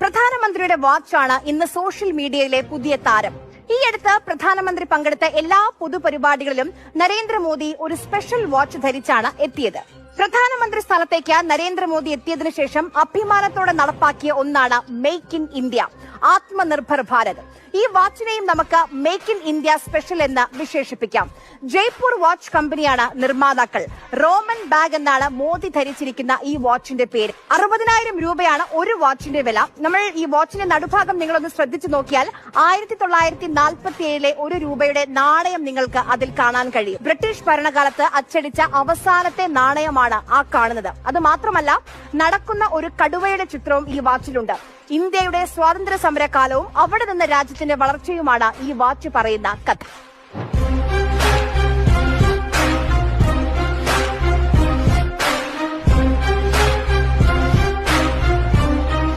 പ്രധാനമന്ത്രിയുടെ വാച്ചാണ് ഇന്ന് സോഷ്യൽ മീഡിയയിലെ പുതിയ താരം. ഈയടുത്ത് പ്രധാനമന്ത്രി പങ്കെടുത്ത എല്ലാ പൊതുപരിപാടികളിലും നരേന്ദ്രമോദി ഒരു സ്പെഷ്യൽ വാച്ച് ധരിച്ചാണ് എത്തിയത്. പ്രധാനമന്ത്രി സ്ഥലത്തേക്ക് നരേന്ദ്രമോദി എത്തിയതിനു ശേഷം അഭിമാനത്തോടെ നടപ്പാക്കിയ ഒന്നാണ് make in India Atmanirbhar Bharat. ഈ വാച്ചിനെയും നമുക്ക് മേക്ക് ഇൻ ഇന്ത്യ സ്പെഷ്യൽ എന്ന് വിശേഷിപ്പിക്കാം. ജയ്പൂർ വാച്ച് കമ്പനിയാണ് നിർമ്മാതാക്കൾ. റോമൻ ബാഗ് എന്നാണ് മോദി ധരിച്ചിരിക്കുന്ന ഈ വാച്ചിന്റെ പേര്. അറുപതിനായിരം രൂപയാണ് ഒരു വാച്ചിന്റെ വില. നമ്മൾ ഈ വാച്ചിന്റെ നടുഭാഗം നിങ്ങളൊന്ന് ശ്രദ്ധിച്ചു നോക്കിയാൽ ആയിരത്തി തൊള്ളായിരത്തി നാൽപ്പത്തി ഏഴിലെ ഒരു രൂപയുടെ നാണയം നിങ്ങൾക്ക് അതിൽ കാണാൻ കഴിയും. ബ്രിട്ടീഷ് ഭരണകാലത്ത് അച്ചടിച്ച അവസാനത്തെ നാണയമാണ് ആ കാണുന്നത്. അത് മാത്രമല്ല നടക്കുന്ന ഒരു കടുവയുടെ ചിത്രവും ഈ വാച്ചിലുണ്ട്. ഇന്ത്യയുടെ സ്വാതന്ത്ര്യ സമര കാലവും അവിടെ നിന്ന് രാജ്യത്തിന്റെ വളർച്ചയുമാണ് ഈ വാച്ച് പറയുന്ന കഥ.